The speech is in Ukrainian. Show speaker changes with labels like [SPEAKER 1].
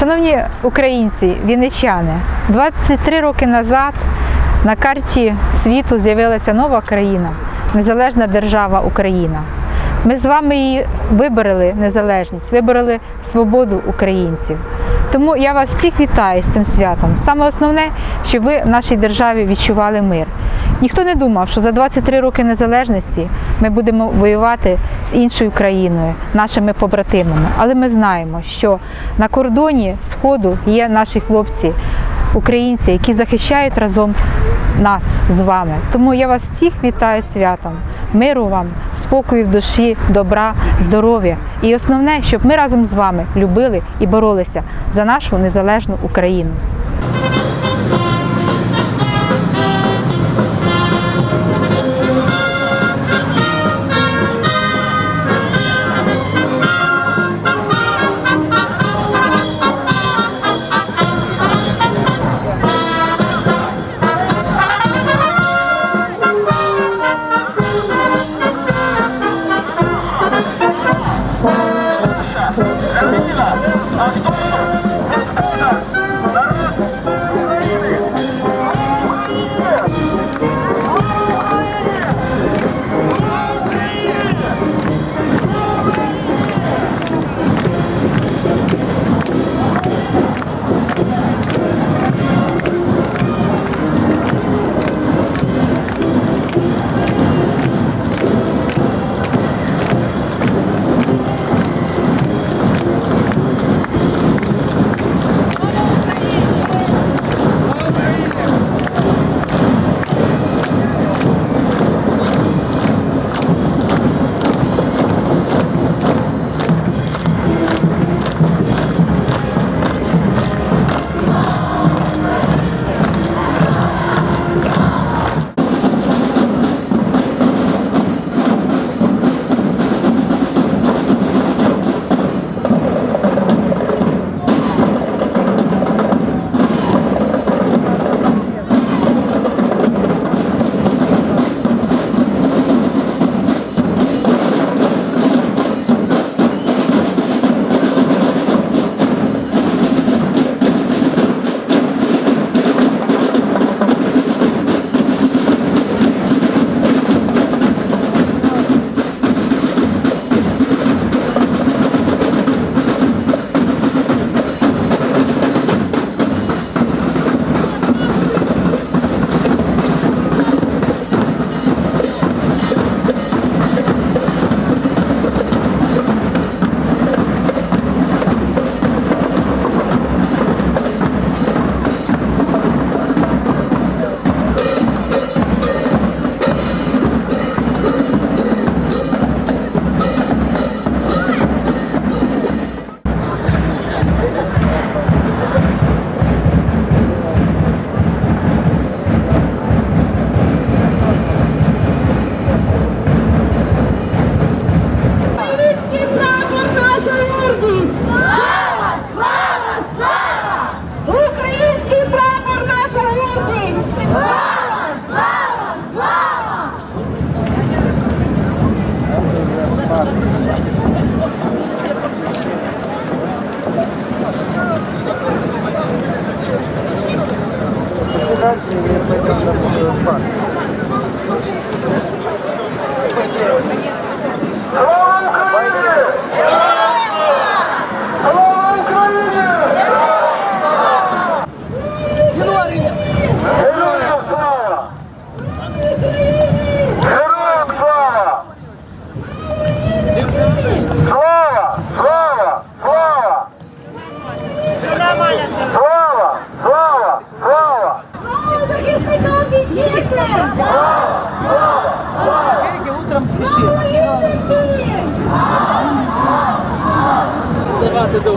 [SPEAKER 1] Шановні українці, вінничани, 23 роки назад на карті світу з'явилася нова країна, незалежна держава Україна. Ми з вами її вибороли незалежність, вибороли свободу українців. Тому я вас всіх вітаю з цим святом. Саме основне, щоб ви в нашій державі відчували мир. Ніхто не думав, що за 23 роки незалежності ми будемо воювати з іншою країною, нашими побратимами. Але ми знаємо, що на кордоні Сходу є наші хлопці, українці, які захищають разом нас з вами. Тому я вас всіх вітаю святом. Миру вам, спокою в душі, добра, здоров'я. І основне, щоб ми разом з вами любили і боролися за нашу незалежну Україну.
[SPEAKER 2] Obrigado, ao